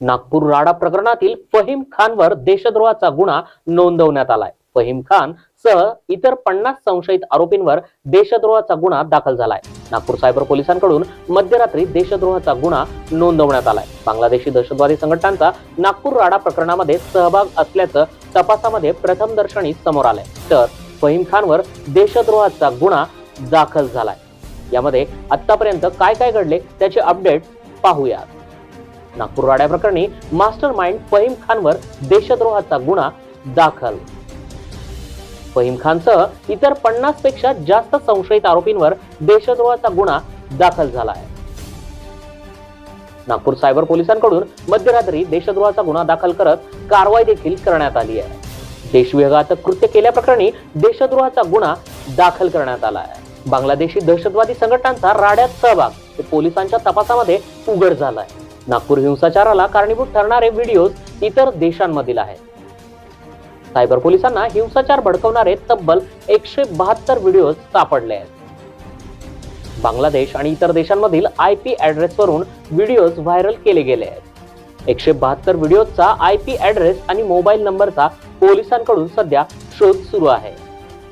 नागपूर राडा प्रकरणातील फहीम खानवर देशद्रोहाचा गुन्हा नोंदवण्यात आलाय. फहीम खान सह इतर पन्नास संशयित आरोपींवर देशद्रोहाचा गुन्हा दाखल झालाय. नागपूर सायबर पोलिसांकडून मध्यरात्री देशद्रोहाचा गुन्हा नोंदवण्यात आलाय. बांगलादेशी दहशतवादी संघटनांचा नागपूर राडा प्रकरणामध्ये सहभाग असल्याचं तपासामध्ये प्रथम दर्शनी समोर आलंय. तर फहीम खानवर देशद्रोहाचा गुन्हा दाखल झालाय. यामध्ये आतापर्यंत काय काय घडले त्याचे अपडेट पाहूयात. नागपूर राड्या प्रकरणी मास्टर माइंड फहीम खानवर देशद्रोहाचा गुन्हा दाखल. फहीम खानसह इतर पन्नासपेक्षा जास्त संशयित आरोपींवर देशद्रोहाचा गुन्हा दाखल झाला आहे. नागपूर सायबर पोलिसांकडून मध्यरात्री देशद्रोहाचा गुन्हा दाखल करत कारवाई देखील करण्यात आली आहे. देशविघातक कृत्य केल्याप्रकरणी देशद्रोहाचा गुन्हा दाखल करण्यात आला आहे. बांगलादेशी दहशतवादी संघटनांचा राड्यात सहभाग पोलिसांच्या तपासामध्ये उघड झाला आहे नागपूर हिंसाचाराला कारणीभूत ठरणारे व्हिडिओज इतर देशांमधील आहेत. सायबर पोलिसांना हिंसाचार भडकवणारे तब्बल एकशे बहात्तर व्हिडिओज सापडले आहेत. बांगलादेश आणि इतर देशांमधील आय पी ॲड्रेसवरून व्हिडिओज व्हायरल केले गेले आहेत. एकशे बहात्तर व्हिडिओचा आय पी ॲड्रेस आणि मोबाईल नंबरचा पोलिसांकडून सध्या शोध सुरू आहे.